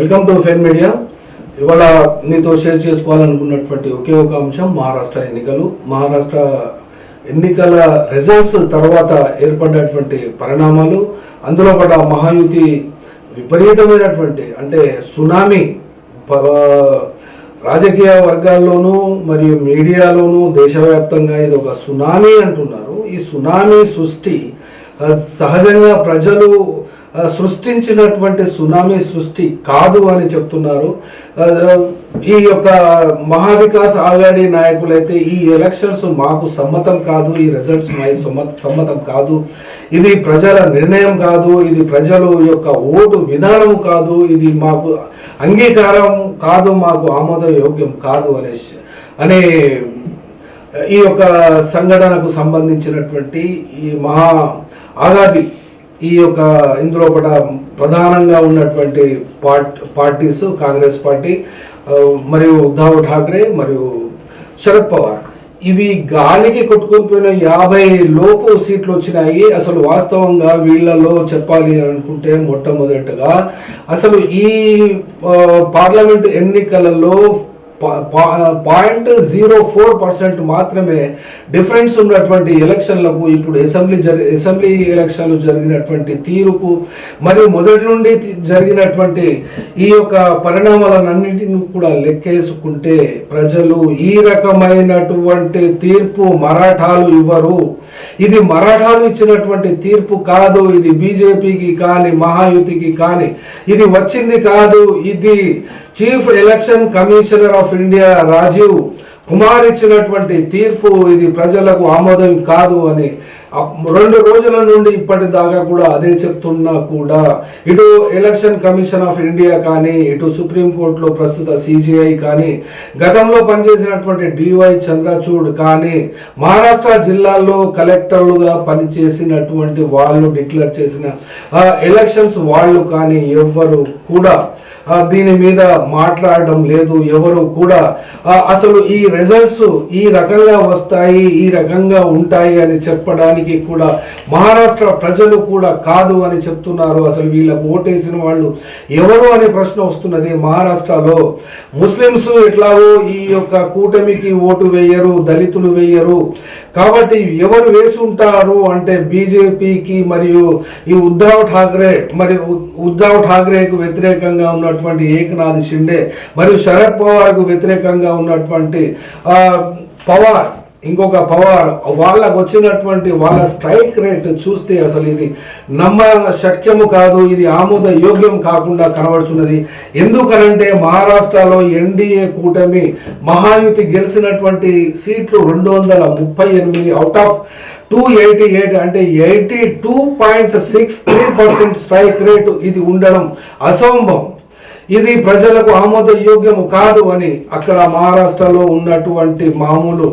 Welcome to ఫెన్ media ఇవాళ మీతో share చేసుకోవాలనుకున్నటువంటి ఒకే ఒక అంశం మహారాష్ట్ర ఎన్నికలు. మహారాష్ట్ర ఎన్నికల రిజల్ట్స్ తర్వాత ఏర్పడినటువంటి పరిణామాలు అందులో కూడా మహాయుతి విపరీతమైనటువంటి అంటే సునామీ ప- రాజకీయ వర్గాల్లోనూ మరియు మీడియాలోనూ దేశవ్యాప్తంగా ఇది ఒక సునామీ అంటున్నారు. ఈ సునామీ సృష్టి సహజంగా ప్రజలు సృష్టించినటువంటి సునామీ సృష్టి కాదు అని చెప్తున్నారు. ఈ యొక్క మహావికాస్ ఆగాడి నాయకులైతే ఈ ఎలక్షన్స్ మాకు సమ్మతం కాదు ఈ రిజల్ట్స్ మా సమ్మతం కాదు. ఇది ప్రజల నిర్ణయం కాదు ఇది ప్రజలు యొక్క ఓటు విధానం కాదు ఇది మాకు అంగీకారం కాదు మాకు ఆమోదయోగ్యం కాదు అనే అనే ఈ యొక్క సంఘటనకు సంబంధించినటువంటి ఈ మహా ఆగాది ఈ యొక్క ఇందులో కూడా ప్రధానంగా ఉన్నటువంటి పార్ట్ పార్టీస్ కాంగ్రెస్ పార్టీ మరియు ఉద్ధవ్ ఠాక్రే మరియు శరద్ పవార్. ఇవి గాలికి కొట్టుకుపోయిన యాభై లోపు సీట్లు వచ్చినాయి. అసలు వాస్తవంగా వీళ్ళలో చెప్పాలి అనుకుంటే మొట్టమొదటగా అసలు ఈ పార్లమెంట్ ఎన్నికలలో పాయింట్ జీరో ఫోర్ పర్సెంట్ మాత్రమే డిఫరెన్స్ ఉన్నటువంటి ఎలక్షన్లకు ఇప్పుడు అసెంబ్లీ జరి అసెంబ్లీ ఎలక్షన్లు జరిగినటువంటి తీరుకు మరియు మొదటి నుండి జరిగినటువంటి ఈ యొక్క పరిణామాలన్నింటినీ కూడా లెక్కేసుకుంటే ప్రజలు ఈ రకమైనటువంటి తీర్పు మరాఠాలు ఇవ్వరు. ఇది మరాఠాలు ఇచ్చినటువంటి తీర్పు కాదు ఇది బీజేపీకి కానీ మహాయుతికి కానీ. ఇది వచ్చింది కాదు ఇది chief election commissioner of India Rajiv Kumar ఇచ్చినటువంటి తీర్పు ఇది ప్రజలకు ఆమోదం కాదు అని. రెండు రోజుల నుండి ఇప్పటిదాకా కూడా అదే చెప్తున్నా కూడా. ఇటు ఎలక్షన్ కమిషన్ ఆఫ్ ఇండియా కానీ ఇటు సుప్రీంకోర్టులో ప్రస్తుత సిజిఐ కానీ గతంలో పనిచేసినటువంటి డివై చంద్రచూడ్ కానీ మహారాష్ట్ర జిల్లాల్లో కలెక్టర్లుగా పనిచేసినటువంటి వాళ్ళు డిక్లేర్ చేసిన ఎలక్షన్స్ వాళ్ళు కానీ ఎవ్వరు కూడా దీని మీద మాట్లాడడం లేదు ఎవరు కూడా. అసలు ఈ రిజల్ట్స్ ఈ రకంగా వస్తాయి ఈ రకంగా ఉంటాయి అని చెప్పడానికి కూడా మహారాష్ట్ర ప్రజలు కూడా కాదు అని చెప్తున్నారు. అసలు వీళ్ళకు ఓటేసిన వాళ్ళు ఎవరు అనే ప్రశ్న వస్తున్నది మహారాష్ట్రలో. ముస్లిమ్స్ ఎట్లాగో ఈ యొక్క కూటమికి ఓటు వేయరు దళితులు వేయరు. కాబట్టి ఎవరు వేసి ఉంటారు అంటే బీజేపీకి మరియు ఈ ఉద్ధవ్ ఠాక్రే మరియు ఉద్ధవ్ ఠాక్రేకు వ్యతిరేకంగా ఉన్నటువంటి ఏకనాథ్ షిండే మరియు శరద్ పవార్కు వ్యతిరేకంగా ఉన్నటువంటి పవార్ ఇంకొక పవార్ వాళ్ళకు వచ్చినటువంటి వాళ్ళ స్ట్రైక్ రేట్ చూస్తే అసలు ఇది నమ్మ శక్యము కాదు ఇది ఆమోద యోగ్యం కాకుండా కనబడుచున్నది. ఎందుకనంటే మహారాష్ట్రలో ఎన్డీఏ కూటమి మహాయుతి గెలిచినటువంటి సీట్లు రెండు వందల ముప్పై ఎనిమిది out of two eighty eight అంటే eighty two point six three percent strike rate ఇది ఉండడం అసంభవం. ఇది ప్రజలకు ఆమోదయోగ్యము కాదు అని అక్కడ మహారాష్ట్రలో ఉన్నటువంటి మామూలు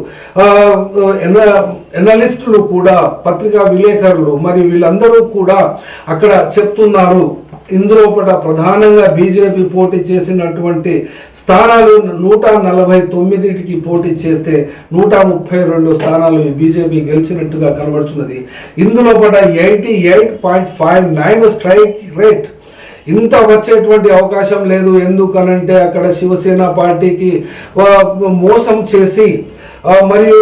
ఎన- ఎనలిస్టులు కూడా పత్రికా విలేకరులు మరియు వీళ్ళందరూ కూడా అక్కడ చెప్తున్నారు. ఇందులో ప్రధానంగా బీజేపీ పోటీ చేసినటువంటి స్థానాలు నూట నలభై తొమ్మిదికి పోటీ చేస్తే నూట ముప్పై రెండు స్థానాలు బీజేపీ గెలిచినట్టుగా కనబడుతున్నది ఇందులో పట eighty eight point five nine strike rate ఇంత వచ్చేటువంటి అవకాశం లేదు. ఎందుకనంటే అక్కడ శివసేన పార్టీకి మోసం చేసి మరియు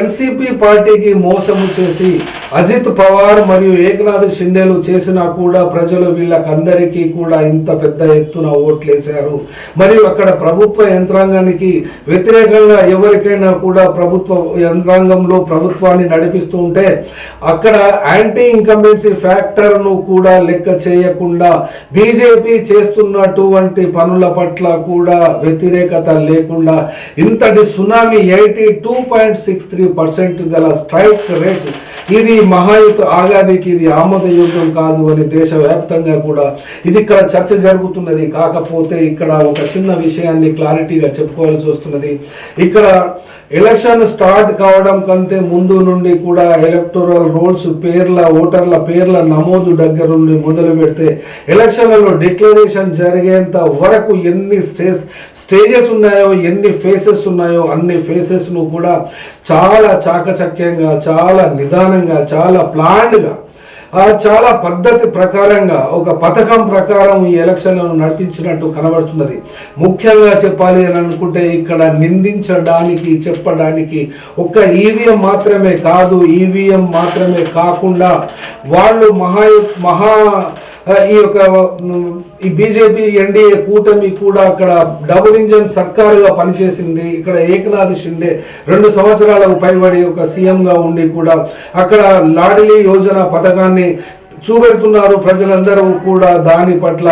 ఎన్సిపి పార్టీకి మోసము చేసి అజిత్ పవార్ మరియు ఏకనాథ్ షిండేలు చేసినా కూడా ప్రజలు వీళ్ళకందరికీ కూడా ఇంత పెద్ద ఎత్తున ఓట్లేశారు. మరియు అక్కడ ప్రభుత్వ యంత్రాంగానికి వ్యతిరేకంగా ఎవరికైనా కూడా ప్రభుత్వ యంత్రాంగంలో ప్రభుత్వాన్ని నడిపిస్తూ ఉంటే అక్కడ యాంటీ ఇన్కంబెన్సీ ఫ్యాక్టర్ను కూడా లెక్క చేయకుండా బీజేపీ చేస్తున్నటువంటి పనుల పట్ల కూడా వ్యతిరేకత లేకుండా ఇంతటి tsunami eighty two point six three percent గల స్ట్రైక్ రేట్ ఇది మహాయుత ఆగాదికి ఇది ఆమోదయోగ్యం కాదు అని దేశవ్యాప్తంగా కూడా ఇది ఇక్కడ చర్చ జరుగుతున్నది. కాకపోతే ఇక్కడ ఒక చిన్న విషయాన్ని క్లారిటీగా చెప్పుకోవాల్సి వస్తున్నది. ఇక్కడ ఎలక్షన్ స్టార్ట్ కావడం కంటే ముందు నుండి కూడా ఎలక్టోరల్ రోల్స్ పేర్ల ఓటర్ల పేర్ల నమోదు దగ్గర నుండి మొదలు పెడితే ఎలక్షన్లలో డిక్లరేషన్ జరిగేంత వరకు ఎన్ని స్టేజ్ స్టేజెస్ ఉన్నాయో ఎన్ని ఫేసెస్ ఉన్నాయో అన్ని ఫేసెస్ను కూడా చాలా చాకచక్యంగా చాలా నిదానంగా చాలా ప్లాన్డ్గా చాలా పద్ధతి ప్రకారంగా ఒక పథకం ప్రకారం ఈ ఎలక్షన్లను నడిపించినట్టు కనబడుతున్నది. ముఖ్యంగా చెప్పాలి అని అనుకుంటే ఇక్కడ నిందించడానికి చెప్పడానికి ఒక్క ఈవీఎం మాత్రమే కాదు ఈవీఎం మాత్రమే కాకుండా వాళ్ళు మహా మహా ఈ యొక్క ఈ బీజేపీ ఎన్డీఏ కూటమి కూడా అక్కడ డబుల్ ఇంజన్ సర్కారుగా పనిచేసింది. ఇక్కడ ఏకనాథ్ షిండే రెండు సంవత్సరాలకు పైబడి ఒక సీఎంగా ఉండి కూడా అక్కడ లాడిలీ యోజన పథకాన్ని చూపెడుతున్నారు ప్రజలందరూ కూడా దాని పట్ల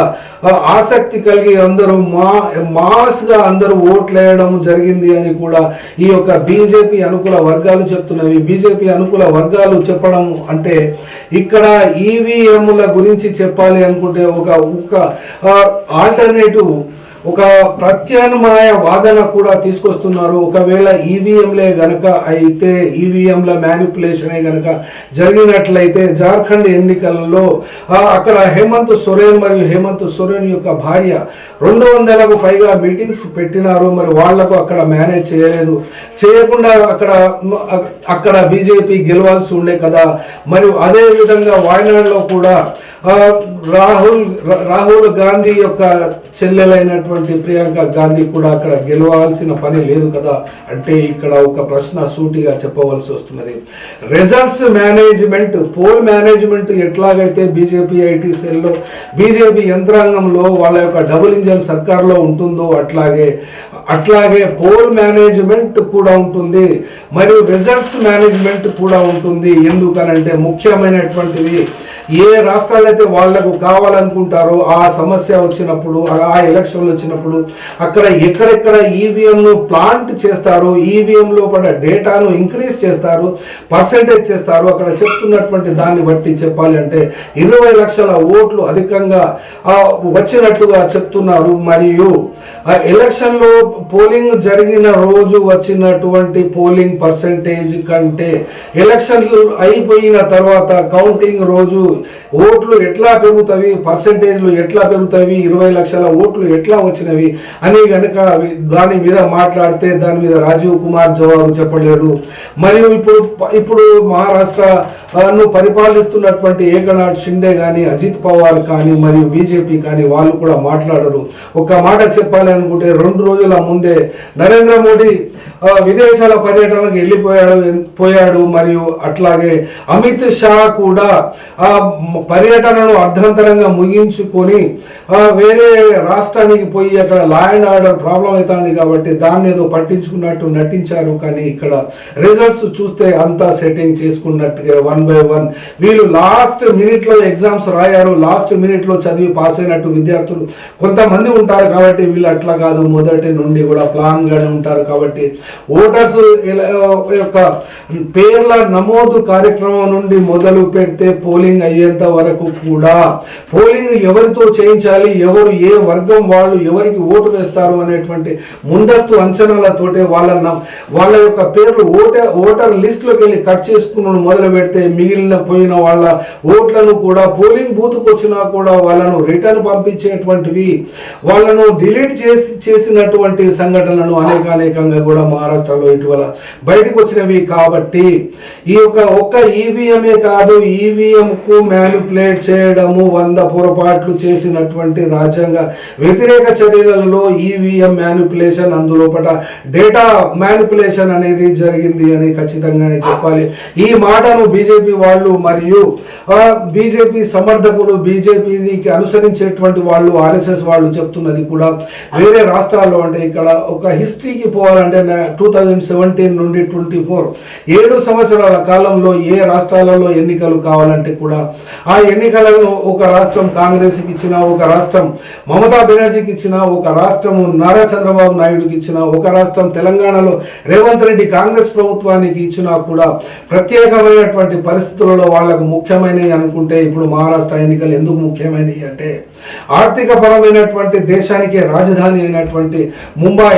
ఆసక్తి కలిగి అందరూ మా మాస్గా అందరూ ఓట్లు వేయడం జరిగింది అని కూడా ఈ యొక్క బీజేపీ అనుకూల వర్గాలు చెప్తున్నవి. బీజేపీ అనుకూల వర్గాలు చెప్పడం అంటే ఇక్కడ ఈవీఎంల గురించి చెప్పాలి అనుకుంటే ఒక ఒక ఆల్టర్నేటివ్ ఒక ప్రత్యామ్నాయ వాదన కూడా తీసుకొస్తున్నారు. ఒకవేళ ఈవీఎంలే గనక అయితే ఈవీఎంల మ్యానిపులేషనే గనక జరిగినట్లయితే జార్ఖండ్ ఎన్నికలలో అక్కడ హేమంత్ సొరేన్ మరియు హేమంత్ సొరేన్ యొక్క భార్య రెండు వందలకు పైగా మీటింగ్స్ పెట్టినారు. మరి వాళ్ళకు అక్కడ మేనేజ్ చేయలేదు. చేయకుండా అక్కడ అక్కడ బీజేపీ గెలవాల్సి ఉండే కదా. మరియు అదే విధంగా వాయనాడులో కూడా రాహుల్ రాహుల్ గాంధీ యొక్క చెల్లెలైనటువంటి ప్రియాంక గాంధీ కూడా అక్కడ గెలవాల్సిన పని లేదు కదా. అంటే ఇక్కడ ఒక ప్రశ్న సూటిగా చెప్పవలసి వస్తున్నది. రిజల్ట్స్ మేనేజ్మెంట్ పోల్ మేనేజ్మెంట్ ఎట్లాగైతే బీజేపీ ఐటీ సెల్లో బీజేపీ యంత్రాంగంలో వాళ్ళ యొక్క డబుల్ ఇంజన్ సర్కార్లో ఉంటుందో అట్లాగే అట్లాగే పోల్ మేనేజ్మెంట్ కూడా ఉంటుంది. మరియు రిజల్ట్స్ మేనేజ్మెంట్ కూడా ఉంటుంది. ఎందుకనంటే ముఖ్యమైనటువంటిది ఏ రాష్ట్రాలు అయితే వాళ్ళకు కావాలనుకుంటారో ఆ సమస్య వచ్చినప్పుడు ఆ ఎలక్షన్లు వచ్చినప్పుడు అక్కడ ఎక్కడెక్కడ ఈవీఎంను ప్లాంట్ చేస్తారో ఈవీఎంలో పడే డేటాను ఇంక్రీజ్ చేస్తారు పర్సంటేజ్ చేస్తారు అక్కడ చెప్తున్నటువంటి దాన్ని బట్టి చెప్పాలి అంటే ఇరవై లక్షల ఓట్లు అధికంగా వచ్చినట్లుగా చెప్తున్నారు. మరియు ఆ ఎలక్షన్లో పోలింగ్ జరిగిన రోజు వచ్చినటువంటి పోలింగ్ పర్సంటేజ్ కంటే ఎలక్షన్లు అయిపోయిన తర్వాత కౌంటింగ్ రోజు ఓట్లు ఎట్లా పెరుగుతాయి పర్సంటేజ్లు ఎట్లా పెరుగుతాయి ఇరవై లక్షల ఓట్లు ఎట్లా వచ్చినవి? అని గనుక దాని మీద మాట్లాడితే దాని మీద రాజీవ్ కుమార్ జవాబు చెప్పలేడు. మరియు ఇప్పుడు ఇప్పుడు మహారాష్ట్ర ను పరిపాలిస్తున్నటువంటి ఏకనాథ్ షిండే కానీ అజిత్ పవార్ కానీ మరియు బీజేపీ కానీ వాళ్ళు కూడా మాట్లాడరు. ఒక మాట చెప్పాలి అనుకుంటే రెండు రోజుల ముందే నరేంద్ర మోడీ విదేశాల పర్యటనకు వెళ్ళిపోయాడు పోయాడు మరియు అట్లాగే అమిత్ షా కూడా పర్యటనను అర్ధంతరంగా ముగించుకొని వేరే రాష్ట్రానికి పోయి అక్కడ లా అండ్ ఆర్డర్ ప్రాబ్లం అవుతుంది కాబట్టి దాన్ని ఏదో పట్టించుకున్నట్టు నటించారు. కానీ ఇక్కడ రిజల్ట్స్ చూస్తే అంతా సెట్టింగ్ చేసుకున్నట్టుగా వన్ బై వన్ వీళ్ళు లాస్ట్ మినిట్లో ఎగ్జామ్స్ రాయారు. లాస్ట్ మినిట్లో చదివి పాస్ అయినట్టు విద్యార్థులు కొంతమంది ఉంటారు కాబట్టి వీళ్ళు అట్లా కాదు. మొదటి నుండి కూడా ప్లాన్ గానే ఉంటారు కాబట్టి ఓటర్స్ యొక్క పేర్ల నమోదు కార్యక్రమం నుండి మొదలు పెడితే పోలింగ్ అయ్యేంత వరకు కూడా పోలింగ్ ఎవరితో చేయించాలి ఎవరు ఏ వర్గం వాళ్ళు ఎవరికి ఓటు వేస్తారు అనేటువంటి ముందస్తు అంచనాలతోటే వాళ్ళ వాళ్ళ యొక్క పేర్లు ఓటర్ ఓటర్ లిస్ట్లోకి వెళ్ళి కట్ చేసుకుని మొదలు పెడితే మిగిలిన పోయిన వాళ్ళ ఓట్లను కూడా పోలింగ్ బూత్కు వచ్చినా కూడా వాళ్ళను రిటర్న్ పంపించేటువంటివి వాళ్ళను డిలీట్ చేసి చేసినటువంటి సంఘటనలు అనేక అనేకంగా కూడా మహారాష్ట్రలో ఇటీవల బయటకు వచ్చినవి కాబట్టి ఈ యొక్క ఒక్క ఈవీఎమే కాదు ఈవీఎం కు మ్యానిపులేట్ చేయడము వంద పొరపాట్లు చేసినటువంటి రాజ్యాంగ వ్యతిరేక చర్యలలో ఈవీఎం మ్యానిపులేషన్ అందులోపట డేటా మ్యానిపులేషన్ అనేది జరిగింది అని ఖచ్చితంగానే చెప్పాలి. ఈ మాటను బీజేపీ వాళ్ళు మరియు బీజేపీ సమర్థకులు బీజేపీకి అనుసరించేటువంటి వాళ్ళు ఆర్ఎస్ఎస్ వాళ్ళు చెప్తున్నది కూడా వేరే రాష్ట్రాల్లో అంటే ఇక్కడ ఒక హిస్టరీకి పోవాలంటే టూ థౌజండ్ సెవెంటీన్ నుండి ట్వంటీ ఫోర్ ఏడు సంవత్సరాల కాలంలో ఏ రాష్ట్రాలలో ఎన్నికలు కావాలంటే కూడా ఆ ఎన్నికలను ఒక రాష్ట్రం కాంగ్రెస్కి ఇచ్చిన ఒక రాష్ట్రం మమతా బెనర్జీకి ఇచ్చిన ఒక రాష్ట్రము నారా చంద్రబాబు నాయుడుకి ఇచ్చిన ఒక రాష్ట్రం తెలంగాణలో రేవంత్ రెడ్డి కాంగ్రెస్ ప్రభుత్వానికి ఇచ్చినా కూడా ప్రత్యేకమైనటువంటి పరిస్థితులలో వాళ్ళకు ముఖ్యమైనవి అనుకుంటే ఇప్పుడు మహారాష్ట్ర ఎన్నికలు ఎందుకు ముఖ్యమైనవి అంటే ఆర్థిక పరమైనటువంటి దేశానికే రాజధాని అయినటువంటి ముంబై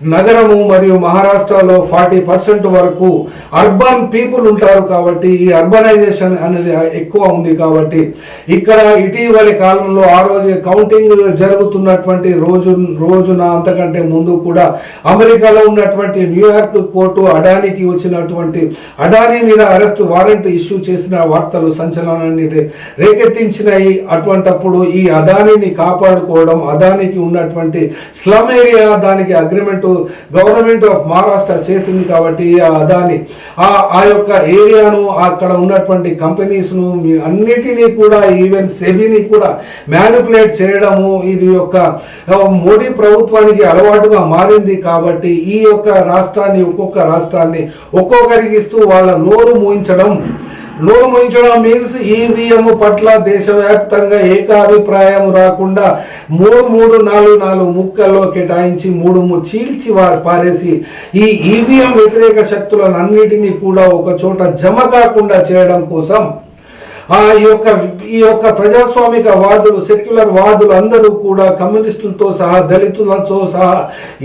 నగరము మరియు మహారాష్ట్రలో ఫార్టీ పర్సెంట్ వరకు అర్బన్ పీపుల్ ఉంటారు కాబట్టి ఈ అర్బనైజేషన్ అనేది ఎక్కువ ఉంది కాబట్టి ఇక్కడ ఇటీవలి కాలంలో ఆ రోజు కౌంటింగ్ జరుగుతున్నటువంటి రోజు రోజున అంతకంటే ముందు కూడా అమెరికాలో ఉన్నటువంటి న్యూయార్క్ కోర్టు అడానీకి వచ్చినటువంటి అడానీ మీద అరెస్ట్ వారెంట్ ఇష్యూ చేసిన వార్తలు సంచలనాన్ని రేకెత్తించినాయి. అటువంటప్పుడు ఈ అదానీని కాపాడుకోవడం అదానికి ఉన్నటువంటి స్లమ్ ఏరియా దానికి అగ్రిమెంట్ గవర్నమెంట్ ఆఫ్ మహారాష్ట్ర చేసింది కాబట్టి ఆ అదాని ఆ ఆ యొక్క ఏరియాను అక్కడ ఉన్నటువంటి కంపెనీస్ను మీ అన్నిటినీ కూడా ఈవెన్ సెబీని కూడా మ్యానిపులేట్ చేయడము ఇది యొక్క మోడీ ప్రభుత్వానికి అలవాటుగా మారింది కాబట్టి ఈ యొక్క రాష్ట్రాన్ని ఒక్కొక్క రాష్ట్రాన్ని ఒక్కొక్కరికి ఇస్తూ వాళ్ళ నోరు మూయించడం నోరు మూయించడం మీన్స్ ఈవీఎం పట్ల దేశవ్యాప్తంగా ఏకాభిప్రాయం రాకుండా మూడు మూడు నాలుగు నాలుగు ముక్కల్లో కేటాయించి మూడు మూడు చీల్చి వారు పారేసి ఈ ఈవీఎం వ్యతిరేక శక్తులను అన్నిటినీ కూడా ఒక చోట జమ కాకుండా చేయడం కోసం ఆ యొక్క ఈ యొక్క ప్రజాస్వామిక వాదులు సెక్యులర్ వాదులు అందరూ కూడా కమ్యూనిస్టులతో సహా దళితులతో సహా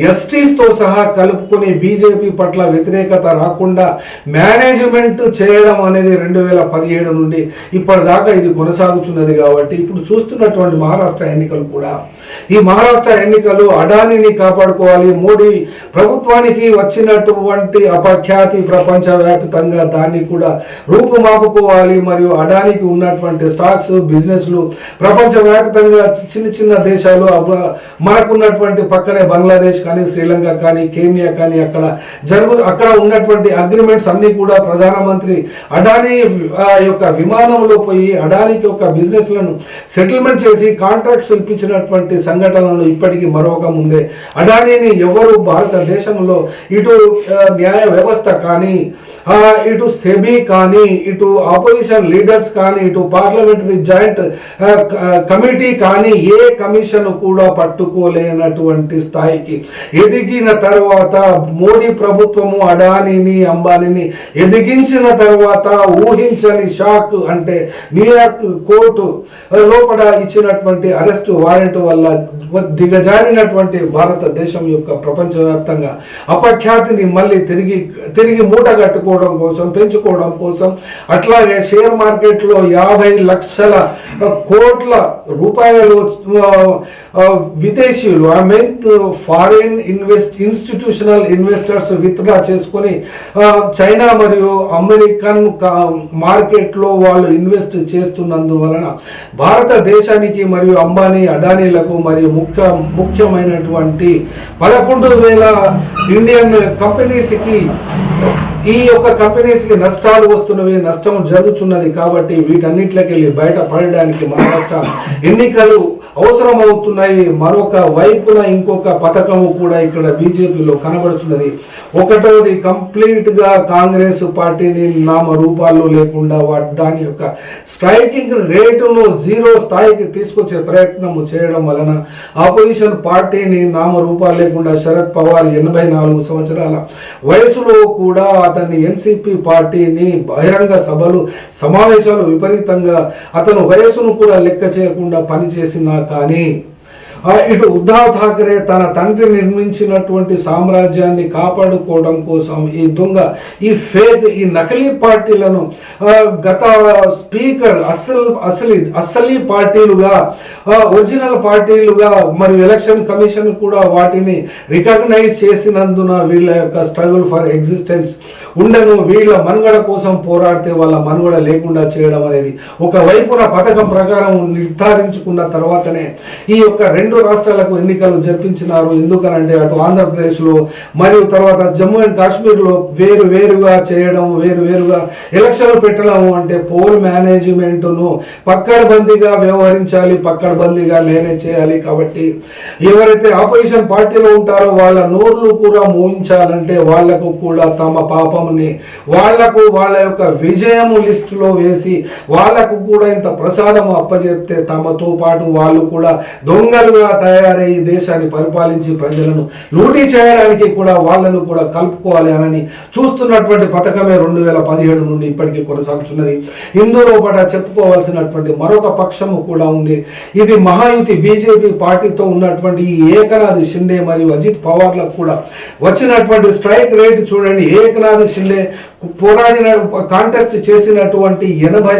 ఎస్టీస్తో సహా కలుపుకొని బీజేపీ పట్ల వ్యతిరేకత రాకుండా మేనేజ్మెంట్ చేయడం అనేది రెండు వేల పదిహేడు నుండి ఇప్పటిదాకా ఇది కొనసాగుతున్నది కాబట్టి ఇప్పుడు చూస్తున్నటువంటి మహారాష్ట్ర ఎన్నికలు కూడా. ఈ మహారాష్ట్ర ఎన్నికలు అడానిని కాపాడుకోవాలి. మోడీ ప్రభుత్వానికి వచ్చినటువంటి అపఖ్యాతి ప్రపంచవ్యాప్తంగా దాన్ని కూడా రూపుమాపుకోవాలి. మరియు అడానికి ఉన్నటువంటి స్టాక్స్ బిజినెస్లు ప్రపంచవ్యాప్తంగా చిన్న చిన్న దేశాలు మనకున్నటువంటి పక్కనే బంగ్లాదేశ్ కానీ శ్రీలంక కానీ కేనియా కానీ అక్కడ జరుగు అక్కడ ఉన్నటువంటి అగ్రిమెంట్స్ అన్ని కూడా ప్రధానమంత్రి అడానీ ఆ, యొక్క విమానంలో పోయి అడానీకి యొక్క బిజినెస్లను సెటిల్మెంట్ చేసి కాంట్రాక్ట్స్ ఇప్పించినటువంటి సంఘటనలు ఇప్పటికీ మరొక ముందే. అడానీని ఎవరు భారతదేశంలో ఇటు న్యాయ వ్యవస్థ కానీ ఇటు సెబీ కానీ ఇటు ఆపోజిషన్ లీడర్స్ కానీ ఇటు పార్లమెంటరీ జాయింట్ కమిటీ కానీ ఏ కమిషన్ కూడా పట్టుకోలేనటువంటి స్థాయికి ఎదిగిన తర్వాత మోడీ ప్రభుత్వము అడానీని అంబానీని ఎదిగించిన తర్వాత ఊహించని షాక్ అంటే న్యూయార్క్ కోర్టు లోపల ఇచ్చినటువంటి అరెస్ట్ వారెంట్ వల్ల దిగజారినటువంటి భారతదేశం యొక్క ప్రపంచవ్యాప్తంగా అపఖ్యాతిని మళ్ళీ తిరిగి తిరిగి మూట కట్టుకో పెంచుకోవడం కోసం పెంచుకోవడం కోసం. అట్లాగే షేర్ మార్కెట్లో యాభై లక్షల కోట్ల రూపాయలు విదేశీయులు I mean foreign invest institutional investors withdraw చేసుకొని చైనా మరియు అమెరికన్ మార్కెట్లో వాళ్ళు ఇన్వెస్ట్ చేస్తున్నందువలన భారతదేశానికి మరియు అంబానీ అడానీలకు మరియు ముఖ్య ముఖ్యమైనటువంటి పదకొండు వేల ఇండియన్ కంపెనీస్కి ఈ యొక్క కంపెనీస్కి నష్టాలు వస్తున్నవి నష్టం జరుగుతున్నది కాబట్టి వీటన్నిటికి వెళ్ళి బయట పడడానికి మహారాష్ట్ర ఎన్నికలు అవసరమవుతున్నాయి. మరొక వైపున ఇంకొక పథకము కూడా ఇక్కడ బీజేపీలో కనబడుతున్నది ఒకటోది కంప్లీట్గా కాంగ్రెస్ పార్టీని నామ రూపాల్లో లేకుండా వా- దాని యొక్క స్ట్రైకింగ్ రేటును జీరో స్థాయికి తీసుకొచ్చే ప్రయత్నము చేయడం వలన ఆపోజిషన్ పార్టీని నామ రూపాలు లేకుండా శరద్ పవార్ ఎనభై నాలుగు సంవత్సరాల వయసులో కూడా అతన్ని ఎన్సిపి పార్టీని బహిరంగ సభలు సమావేశాలు విపరీతంగా అతను వయసును కూడా లెక్క చేయకుండా పనిచేసిన కానీ ఇటు ఉద్ధవ్ ఠాకరే తన తండ్రి నిర్మించినటువంటి సామ్రాజ్యాన్ని కాపాడుకోవడం కోసం ఈ దొంగ ఈ ఫేక్ ఈ నకిలీ పార్టీలను గత స్పీకర్ అసలు అసలు అసలీ పార్టీలుగా ఒరిజినల్ పార్టీలుగా మరియు ఎలక్షన్ కమిషన్ కూడా వాటిని రికగ్నైజ్ చేసినందున వీళ్ళ యొక్క స్ట్రగుల్ ఫర్ ఎగ్జిస్టెన్స్ ఉండను వీళ్ళ మనుగడ కోసం పోరాడితే వాళ్ళ మనుగడ లేకుండా చేయడం అనేది ఒక వైపున పథకం ప్రకారం నిర్ధారించుకున్న తర్వాతనే ఈ యొక్క రెండు రాష్ట్రాలకు ఎన్నికలు జరిపించినారు. ఎందుకనంటే అటు ఆంధ్రప్రదేశ్లో మరియు తర్వాత జమ్మూ అండ్ కాశ్మీర్లో వేరు వేరుగా చేయడం వేరు వేరుగా ఎలక్షన్లు పెట్టడం అంటే పోల్ మేనేజ్మెంట్ను పక్కడబందీగా వ్యవహరించాలి పక్కడబందీగా మేనేజ్ చేయాలి కాబట్టి ఎవరైతే ఆపోజిషన్ పార్టీలో ఉంటారో వాళ్ళ నోర్లు కూడా మోయించాలంటే వాళ్ళకు కూడా తమ పాపం ప్రభుత్వంని వాళ్ళకు వాళ్ళ యొక్క విజయము లిస్టులో వేసి వాళ్ళకు కూడా ఇంత ప్రసాదము అప్పజెప్తే తమతో పాటు వాళ్ళు కూడా దొంగలుగా తయారై ఈ దేశాన్ని పరిపాలించి ప్రజలను లూటీ చేయడానికి కూడా వాళ్ళను కూడా కలుపుకోవాలి అని చూస్తున్నటువంటి పథకమే రెండు వేల పదిహేడు నుండి ఇప్పటికీ కొనసాగుతున్నది. ఇందులో పట చెప్పుకోవాల్సినటువంటి మరొక పక్షము కూడా ఉంది. ఇది మహాయుతి బీజేపీ పార్టీతో ఉన్నటువంటి ఈ ఏకనాథ్ షిండే మరియు అజిత్ పవార్లకు కూడా వచ్చినటువంటి స్ట్రైక్ రేట్ చూడండి. ఏకనాథ్ షిండే పోరాడిన కాంటెస్ట్ చేసినటువంటి ఎనభై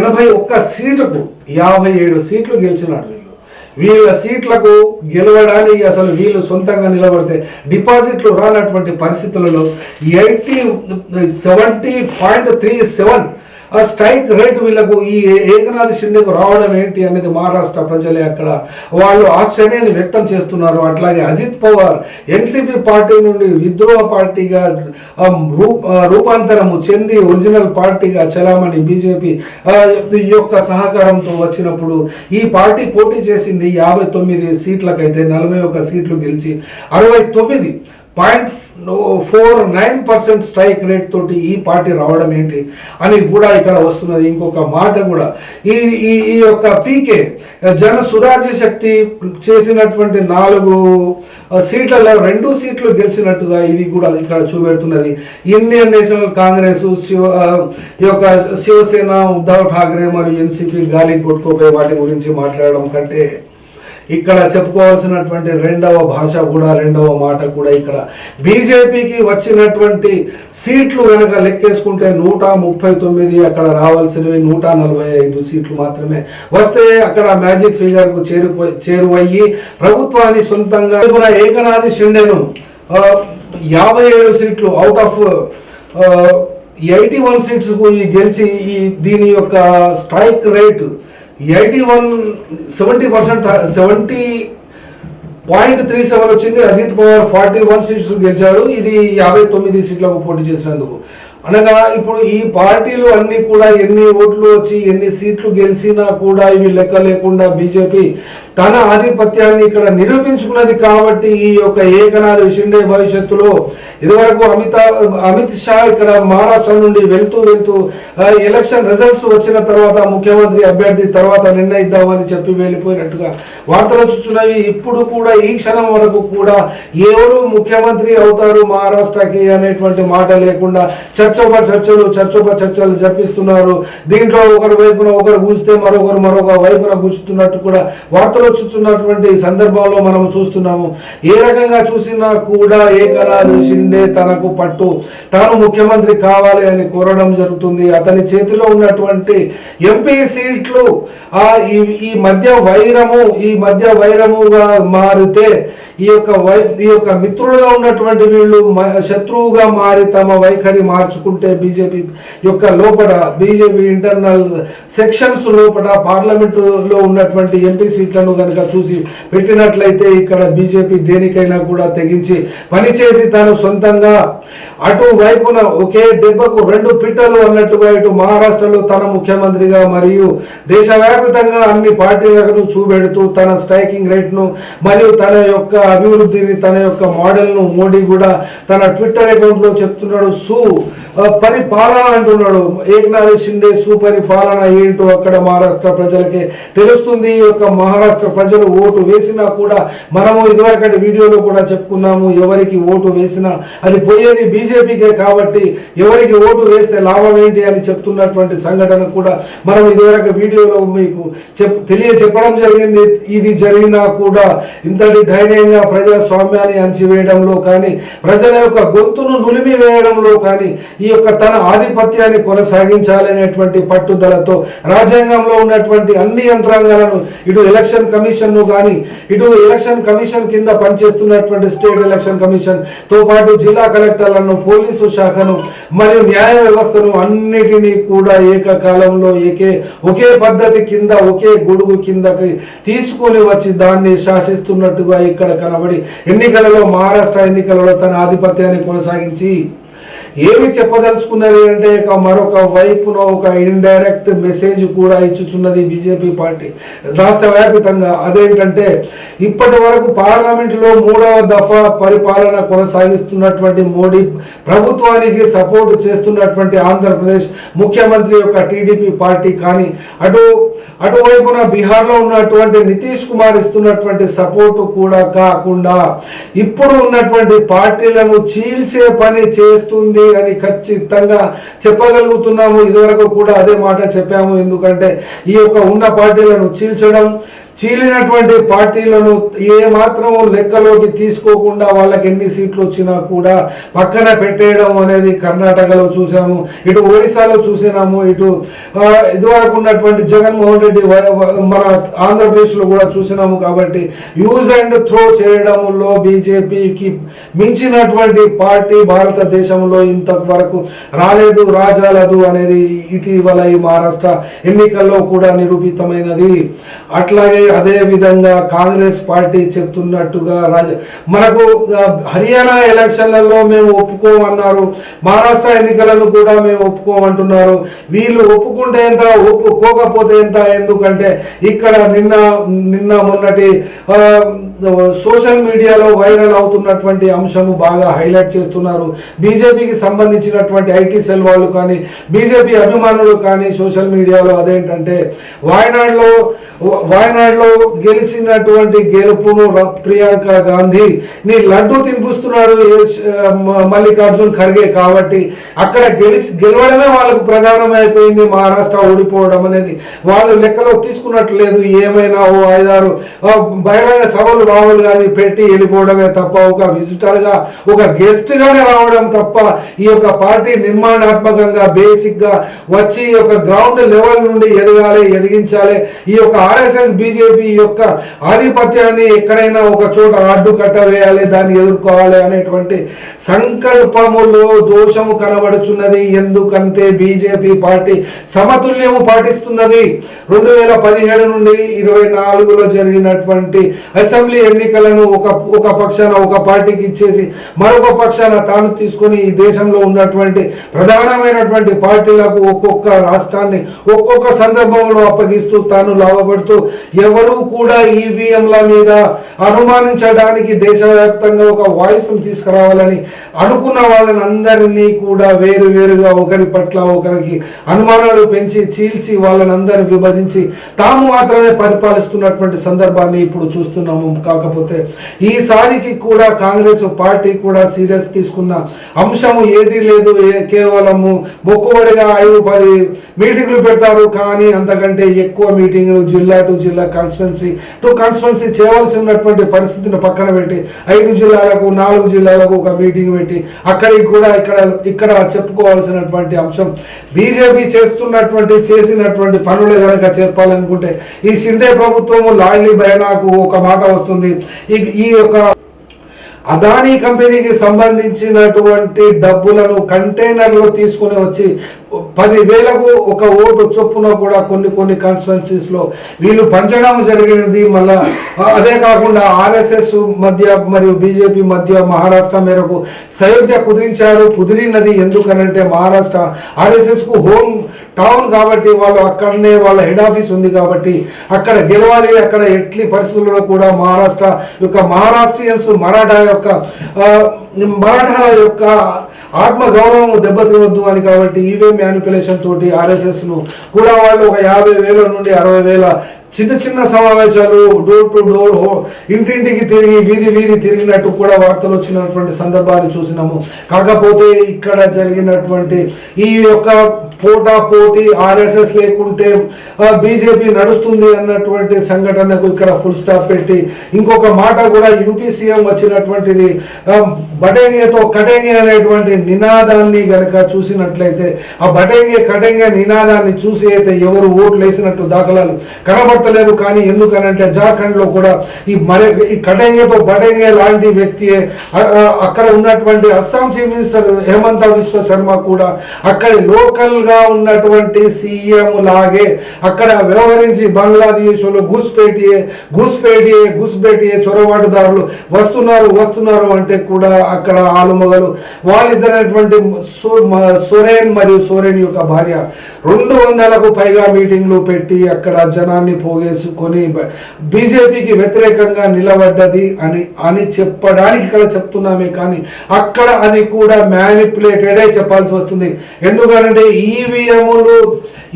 ఎనభై ఒక్క సీటుకు యాభై ఏడు సీట్లు గెలిచినాడు వీళ్ళు. వీళ్ళ సీట్లకు గెలవడానికి అసలు వీళ్ళు సొంతంగా నిలబడితే డిపాజిట్లు రానటువంటి పరిస్థితులలో eighty seventy point three seven ఆ స్ట్రైక్ రేటు వీళ్ళకు ఈ ఏకనాథ్ షిండేకు రావడం ఏంటి అనేది మహారాష్ట్ర ప్రజలే అక్కడ వాళ్ళు ఆశ్చర్యాన్ని వ్యక్తం చేస్తున్నారు. అట్లాగే అజిత్ పవార్ ఎన్సిపి పార్టీ నుండి విద్రోహ పార్టీగా రూ- రూపాంతరము చెంది ఒరిజినల్ పార్టీగా చలామణి బీజేపీ ఈ యొక్క సహకారంతో వచ్చినప్పుడు ఈ పార్టీ పోటీ చేసింది యాభై తొమ్మిది సీట్లకైతే నలభై ఒక్క సీట్లు గెలిచి అరవై తొమ్మిది point four nine percent strike rate తోటి ఈ పార్టీ రావడం ఏంటి అని కూడా ఇక్కడ వస్తున్నది. ఇంకొక మాట కూడా ఈ ఈ ఈ యొక్క పీకే జన సురాజ్య శక్తి చేసినటువంటి నాలుగు సీట్లలో రెండు సీట్లు గెలిచినట్టుగా ఇది కూడా ఇక్కడ చూపెడుతున్నది. ఇండియన్ నేషనల్ కాంగ్రెస్ శివ ఈ యొక్క శివసేన ఉద్ధవ్ ఠాక్రే మరియు ఎన్సిపి గాలి కొట్టుకోపోయే వాటి గురించి మాట్లాడడం కంటే ఇక్కడ చెప్పుకోవాల్సినటువంటి రెండవ భాష కూడా రెండవ మాట కూడా ఇక్కడ. బీజేపీకి వచ్చినటువంటి సీట్లు కనుక లెక్కేసుకుంటే నూట ముప్పై తొమ్మిది అక్కడ రావాల్సినవి నూట నలభై ఐదు సీట్లు మాత్రమే వస్తే అక్కడ మ్యాజిక్ ఫిగర్కు చేరుకో చేరువయ్యి ప్రభుత్వాన్ని సొంతంగా ఏకనాథి షిండేను యాభై ఏడు సీట్లు out of eighty one seats గెలిచి ఈ దీని యొక్క strike rate eighty one seventy percent seventy point three seven వచ్చింది. Ajit Pawar forty one seats గెలిచాడు. ఇది యాభై తొమ్మిది సీట్లకు పోటీ చేసినందుకు. అనగా ఇప్పుడు ఈ పార్టీలు అన్ని కూడా ఎన్ని ఓట్లు వచ్చి ఎన్ని సీట్లు గెలిచినా కూడా ఇవి లెక్క లేకుండా బీజేపీ తన ఆధిపత్యాన్ని ఇక్కడ నిరూపించుకున్నది కాబట్టి ఈ యొక్క ఏకనాథ్ షిండే భవిష్యత్తులో. ఇదివరకు అమితాబ్ అమిత్ షా ఇక్కడ మహారాష్ట్ర నుండి వెళ్తూ వెళ్తూ ఎలక్షన్ రిజల్ట్స్ వచ్చిన తర్వాత ముఖ్యమంత్రి అభ్యర్థి తర్వాత నిర్ణయిద్దామని చెప్పి వెళ్ళిపోయినట్టుగా వార్తలు వచ్చుచున్నవి ఇప్పుడు కూడా ఈ క్షణం వరకు కూడా ఎవరు ముఖ్యమంత్రి అవుతారు మహారాష్ట్రకి అనేటువంటి మాట లేకుండా చర్చోప చర్చలు చర్చోప చర్చలు జరిపిస్తున్నారు దీంట్లో ఒకరి వైపున ఒకరు గుంజితే మరొకరు మరొక వైపున గుంజుతున్నట్టు కూడా వార్తలు వచ్చుతున్నటువంటి సందర్భంలో మనం చూస్తున్నాము. ఏ రకంగా చూసినా కూడా ఏకనాథ్ షిండే తనకు పట్టు. తాను ముఖ్యమంత్రి కావాలి అని కోరడం జరుగుతుంది. అతని చేతిలో ఉన్నటువంటి ఎంపీ సీట్లు ఈ మధ్య వైరము ఈ మధ్య వైరముగా మారితే ఈ యొక్క వై ఈ యొక్క మిత్రులుగా ఉన్నటువంటి వీళ్ళు శత్రువుగా మారి తమ వైఖరి మార్చుకుంటే బీజేపీ యొక్క లోపల బీజేపీ ఇంటర్నల్ సెక్షన్స్ లోపల పార్లమెంటులో ఉన్నటువంటి ఎంపీ సీట్లను కనుక చూసి పెట్టినట్లయితే ఇక్కడ బీజేపీ దేనికైనా కూడా తెగించి పనిచేసి తాను సొంతంగా అటు వైపున ఒకే దెబ్బకు రెండు పిట్టలు అన్నట్టుగా ఇటు మహారాష్ట్రలో తన ముఖ్యమంత్రిగా మరియు దేశవ్యాప్తంగా అన్ని పార్టీలకు చూపెడుతూ తన స్ట్రైకింగ్ రేట్ను మరియు తన యొక్క అభివృద్ధిని తన యొక్క మోడల్ను మోడీ కూడా తన ట్విట్టర్ అకౌంట్లో చెప్తున్నాడు సు పరిపాలన అంటున్నాడు. ఏకనాథ్ షిండే సుపరిపాలన ఏంటో అక్కడ మహారాష్ట్ర ప్రజలకి తెలుస్తుంది. ఈ యొక్క మహారాష్ట్ర ప్రజలు ఓటు వేసినా కూడా మనము ఇదివరకటి వీడియోలో కూడా చెప్పుకున్నాము ఎవరికి ఓటు వేసినా అది పోయేది బీజేపీకే కాబట్టి ఎవరికి ఓటు వేస్తే లాభం ఏంటి అని చెప్తున్నటువంటి సంఘటన కూడా మనం ఇదివరకు వీడియోలో మీకు చెప్ తెలియ చెప్పడం జరిగింది. ఇది జరిగినా కూడా ఇంతటి ధైర్యంగా ప్రజాస్వామ్యాన్ని అంచివేయడంలో కానీ ప్రజల యొక్క గొంతును నులిమి వేయడంలో కానీ ఈ యొక్క తన ఆధిపత్యాన్ని కొనసాగించాలనేటువంటి పట్టుదలతో రాజ్యాంగంలో ఉన్నటువంటి అన్ని యంత్రాంగాలను ఇటు ఎలక్షన్ కమిషన్ను కానీ ఇటు ఎలక్షన్ కమిషన్ కింద పనిచేస్తున్నటువంటి స్టేట్ ఎలక్షన్ కమిషన్తో పాటు జిల్లా కలెక్టర్లను పోలీసు శాఖను మరియు న్యాయ వ్యవస్థను అన్నిటినీ కూడా ఏకకాలంలో ఏకే ఒకే పద్ధతి కింద ఒకే గొడుగు కిందకి తీసుకొని వచ్చి దాన్ని శాసిస్తున్నట్టుగా ఇక్కడ కనబడి ఎన్నికలలో మహారాష్ట్ర ఎన్నికలలో తన ఆధిపత్యాన్ని కొనసాగించి ఏమి చెప్పదలుచుకున్నది అంటే ఇక మరొక వైపున ఒక ఇండైరెక్ట్ మెసేజ్ కూడా ఇచ్చుచున్నది బీజేపీ పార్టీ. రాష్ట్ర వ్యాపితంగా అదేంటంటే ఇప్పటి వరకు పార్లమెంట్లో మూడవ దఫా పరిపాలన కొనసాగిస్తున్నటువంటి మోడీ ప్రభుత్వానికి సపోర్ట్ చేస్తున్నటువంటి ఆంధ్రప్రదేశ్ ముఖ్యమంత్రి యొక్క టీడీపీ పార్టీ కానీ అటు అటువైపున బీహార్లో ఉన్నటువంటి నితీష్ కుమార్ ఇస్తున్నటువంటి సపోర్ట్ కూడా కాకుండా ఇప్పుడు ఉన్నటువంటి పార్టీలను చీల్చే పని చేస్తుంది అని ఖచ్చితంగా చెప్పగలుగుతున్నాము. ఇదివరకు కూడా అదే మాట చెప్పాము. ఎందుకంటే ఈ యొక్క ఉన్న పార్టీలను చీల్చడం చీలినటువంటి పార్టీలను ఏ మాత్రం లెక్కలోకి తీసుకోకుండా వాళ్ళకి ఎన్ని సీట్లు వచ్చినా కూడా పక్కన పెట్టేయడం అనేది కర్ణాటకలో చూసాము ఇటు ఒరిస్సాలో చూసినాము ఇటు ఇదివరకు ఉన్నటువంటి జగన్మోహన్ రెడ్డి మన ఆంధ్రప్రదేశ్లో కూడా చూసినాము కాబట్టి యూజ్ అండ్ త్రో చేయడంలో బీజేపీకి మించినటువంటి పార్టీ భారతదేశంలో ఇంతవరకు రాలేదు రాజాలదు అనేది ఇటీవల ఈ మహారాష్ట్ర ఎన్నికల్లో కూడా నిరూపితమైనది. అట్లాగే అదే విధంగా కాంగ్రెస్ పార్టీ చెప్తున్నట్టుగా రాజ మనకు హర్యానా ఎలక్షన్లలో మేము ఒప్పుకోమన్నారు. మహారాష్ట్ర ఎన్నికలను కూడా మేము ఒప్పుకోమంటున్నారు. వీళ్ళు ఒప్పుకుంటే ఎంత ఒప్పుకోకపోతే ఎంత? ఎందుకంటే ఇక్కడ నిన్న నిన్న మొన్నటి ఆ, సోషల్ మీడియాలో వైరల్ అవుతున్నటువంటి అంశము బాగా హైలైట్ చేస్తున్నారు. బీజేపీకి సంబంధించినటువంటి ఐటీ సెల్ వాళ్ళు కానీ బీజేపీ అభిమానులు కానీ సోషల్ మీడియాలో అదేంటంటే వాయనాడులో వాయనాడులో గెలిచినటువంటి గెలుపును ప్రియాంక గాంధీ నీ లడ్డు తినిపిస్తున్నారు మల్లికార్జున్ ఖర్గే కాబట్టి అక్కడ గెలిచి గెలవడమే వాళ్ళకు ప్రధానమైపోయింది. మహారాష్ట్ర ఓడిపోవడం అనేది వాళ్ళు లెక్కలో తీసుకున్నట్లేదు ఏమైనా ఓ ఐదారు బహిరంగ సభలు మామూలుగా అది పెట్టి వెళ్ళిపోవడమే తప్ప ఒక విజిటర్గా ఒక గెస్ట్ గానే రావడం తప్ప ఈ యొక్క పార్టీ నిర్మాణాత్మకంగా బేసిక్గా వచ్చి ఈ యొక్క గ్రౌండ్ లెవెల్ నుండి ఎదగాలి ఎదిగించాలి. ఈ యొక్క ఆర్ఎస్ఎస్ బీజేపీ యొక్క ఆధిపత్యాన్ని ఎక్కడైనా ఒక చోట అడ్డు కట్టవేయాలి దాన్ని ఎదుర్కోవాలి అనేటువంటి సంకల్పములో దోషము కనబడుచున్నది. ఎందుకంటే బీజేపీ పార్టీ సమతుల్యము పాటిస్తున్నది. రెండు వేల పదిహేడు నుండి ఇరవై నాలుగులో జరిగినటువంటి అసెంబ్లీ ఎన్నికలను ఒక ఒక పక్షాన ఒక పార్టీకి ఇచ్చేసి మరొక పక్షాన తాను తీసుకొని ఈ దేశంలో ఉన్నటువంటి ప్రధానమైనటువంటి పార్టీలకు ఒక్కొక్క రాష్ట్రాన్ని ఒక్కొక్క సందర్భంలో అప్పగిస్తూ తాను లాభపడుతూ ఎవరు కూడా ఈవీఎంల మీద అనుమానించడానికి దేశవ్యాప్తంగా ఒక వాయిస్ తీసుకురావాలని అనుకున్న వాళ్ళని అందరినీ కూడా వేరు వేరుగా ఒకరి పట్ల ఒకరికి అనుమానాలు పెంచి చీల్చి వాళ్ళని అందరిని విభజించి తాము మాత్రమే పరిపాలిస్తున్నటువంటి సందర్భాన్ని ఇప్పుడు చూస్తున్నాము. కాకపోతే ఈసారికి కూడా కాంగ్రెస్ పార్టీ కూడా సీరియస్ తీసుకున్న అంశము ఏదీ లేదు. కేవలము మొక్కుబడిగా ఐదు పది మీటింగ్లు పెడతారు. కానీ అంతకంటే ఎక్కువ మీటింగ్లు జిల్లా టు జిల్లా కాన్స్టిట్యున్సీ టు కాన్స్టిట్యున్సీ చేయవలసి ఉన్నటువంటి పరిస్థితిని పక్కన పెట్టి ఐదు జిల్లాలకు నాలుగు జిల్లాలకు ఒక మీటింగ్ పెట్టి అక్కడికి కూడా ఇక్కడ ఇక్కడ చెప్పుకోవాల్సినటువంటి అంశం బీజేపీ చేస్తున్నటువంటి చేసినటువంటి పనులు కనుక చెప్పాలనుకుంటే ఈ షిండే ప్రభుత్వము లాడ్లీ బైనాకు ఒక మాట వస్తుంది. ఈ ఈ యొక్క అదానీ కంపెనీకి సంబంధించినటువంటి డబ్బులను కంటైనర్లో తీసుకుని వచ్చి పది వేలకు ఒక ఓటు చొప్పున కూడా కొన్ని కొన్ని కాన్స్టిట్యున్సీస్లో వీళ్ళు పంచడం జరిగినది మళ్ళా అదే కాకుండా ఆర్ఎస్ఎస్ మధ్య మరియు బీజేపీ మధ్య మహారాష్ట్ర మేరకు సయోధ్య కుదిరించారు కుదిరినది ఎందుకనంటే మహారాష్ట్ర ఆర్ఎస్ఎస్కు హోమ్ టౌన్ కాబట్టి వాళ్ళు అక్కడనే వాళ్ళ హెడ్ ఆఫీస్ ఉంది కాబట్టి అక్కడ గెలవాలి అక్కడ ఎట్లి పరిస్థితుల్లో కూడా మహారాష్ట్ర యొక్క మహారాష్ట్రియన్స్ మరాఠా యొక్క మరాఠా మరాఠాల యొక్క ఆత్మ గౌరవం దెబ్బతినొద్దు అని కాబట్టి ఈవే మ్యానిపులేషన్ తోటి ఆర్ఎస్ఎస్ను కూడా వాళ్ళు ఒక యాభై వేల నుండి అరవై వేల చిన్న చిన్న సమావేశాలు డోర్ టు డోర్ ఇంటింటికి తిరిగి వీధి వీధి తిరిగినట్టు కూడా వార్తలు వచ్చినటువంటి సందర్భాన్ని చూసినాము. కాకపోతే ఇక్కడ జరిగినటువంటి ఈ యొక్క పోటా పోటీ ఆర్ఎస్ఎస్ లేకుంటే బీజేపీ నడుస్తుంది అన్నటువంటి సంఘటనకు ఇక్కడ ఫుల్ స్టాప్ పెట్టి ఇంకొక మాట కూడా యూపీ సీఎం వచ్చినటువంటిది ఆ, బటేంగేతో కటేంగే అనేటువంటి నినాదాన్ని గనక చూసినట్లయితే ఆ బటేంగే కటేంగే నినాదాన్ని చూసి అయితే ఎవరు ఓట్లు వేసినట్టు దాఖలాలు కనబడుతుంది కనబడతలేదు కానీ ఎందుకనంటే జార్ఖండ్లో కూడా ఈ మరే ఈ కటంగేతో బటెంగే లాంటి వ్యక్తి అక్కడ ఉన్నటువంటి అస్సాం చీఫ్ మినిస్టర్ హేమంత విశ్వ శర్మ కూడా అక్కడ లోకల్గా ఉన్నటువంటి సీఎం లాగే అక్కడ వ్యవహరించి బంగ్లాదేశ్లో గుస్పేటి గుస్పేటి గుస్బేటియే చొరబాటుదారులు వస్తున్నారు వస్తున్నారు అంటే కూడా అక్కడ ఆలుమగలు. వాళ్ళిద్దరైనటువంటి సో- సోరేన్ మరియు సోరేన్ యొక్క భార్య రెండు వందలకు పైగా మీటింగ్లు పెట్టి అక్కడ జనాన్ని పోగేసుకొని బీజేపీకి వ్యతిరేకంగా నిలబడ్డది అని అని చెప్పడానికి ఇక్కడ చెప్తున్నామే కానీ అక్కడ అది కూడా మ్యానిపులేటెడే చెప్పాల్సి వస్తుంది. ఎందుకంటే ఈవీఎంలు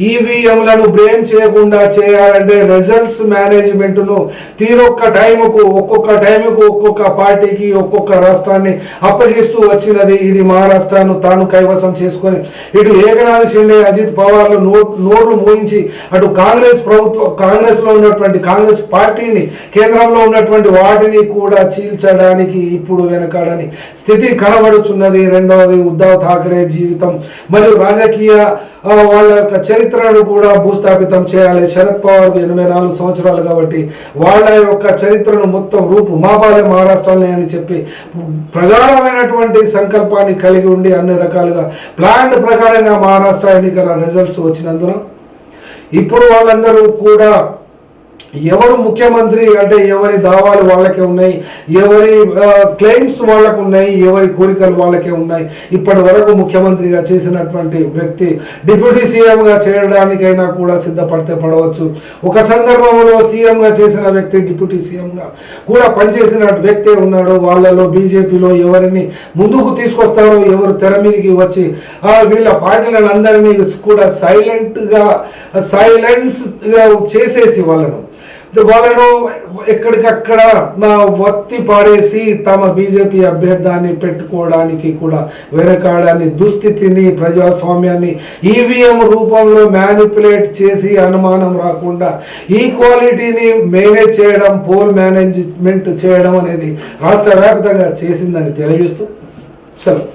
ఈవీఎంలను బ్లేమ్ చేయకుండా చేయాలంటే రిజల్ట్స్ మేనేజ్మెంట్ను తీరొక్క టైంకు ఒక్కొక్క టైంకు ఒక్కొక్క పార్టీకి ఒక్కొక్క రాష్ట్రాన్ని అప్పగిస్తూ వచ్చినది ఇది మహారాష్ట్రను తాను కైవసం చేసుకొని. ఇటు ఏకనాథ్ షిండే అజిత్ పవార్లు నో నోర్లు మోయించి అటు కాంగ్రెస్ ప్రభుత్వం కాంగ్రెస్ లో ఉన్నటువంటి కాంగ్రెస్ పార్టీని కేంద్రంలో ఉన్నటువంటి వాటిని కూడా చీల్చడానికి ఇప్పుడు వెనకాడని స్థితి కనబడుచున్నది. రెండవది ఉద్ధవ్ ఠాక్రే జీవితం. మరియు రాజకీయ వాళ్ళ యొక్క చరిత్రను కూడా భూస్థాపితం చేయాలి. శరద్ పవార్ ఎనభై నాలుగు సంవత్సరాలు కాబట్టి వాళ్ళ యొక్క చరిత్రను మొత్తం రూపు మాపాలే మహారాష్ట్రలోనే అని చెప్పి ప్రగాఢమైనటువంటి సంకల్పాన్ని కలిగి ఉండి అన్ని రకాలుగా ప్లాన్ ప్రకారంగా మహారాష్ట్ర ఎన్నికల రిజల్ట్స్ వచ్చినందున ఇప్పుడు వాళ్ళందరూ కూడా ఎవరు ముఖ్యమంత్రి అంటే ఎవరి దావాలు వాళ్ళకే ఉన్నాయి ఎవరి క్లెయిమ్స్ వాళ్ళకు ఉన్నాయి ఎవరి కోరికలు వాళ్ళకే ఉన్నాయి. ఇప్పటి వరకు ముఖ్యమంత్రిగా చేసినటువంటి వ్యక్తి డిప్యూటీ సీఎంగా చేయడానికైనా కూడా సిద్ధపడితే పడవచ్చు. ఒక సందర్భంలో సీఎంగా చేసిన వ్యక్తి డిప్యూటీ సీఎంగా కూడా పనిచేసిన వ్యక్తి ఉన్నాడు. వాళ్ళలో బీజేపీలో ఎవరిని ముందుకు తీసుకొస్తారో ఎవరు తెర మీదకి వచ్చి ఆ, వీళ్ళ పార్టీలను అందరినీ కూడా సైలెంట్గా సైలెన్స్ చేసేసి వాళ్ళను. వాళ్ళను ఎక్కడికక్కడ వత్తి పాడేసి తమ బీజేపీ అభ్యర్థాన్ని పెట్టుకోవడానికి కూడా వెనకాడాన్ని దుస్థితిని ప్రజాస్వామ్యాన్ని ఈవీఎం రూపంలో మ్యానిపులేట్ చేసి అనుమానం రాకుండా ఈక్వాలిటీని మేనేజ్ చేయడం పోల్ మేనేజ్మెంట్ చేయడం అనేది రాష్ట్ర వ్యాప్తంగా చేసిందని తెలియజేస్తూ సెలవు.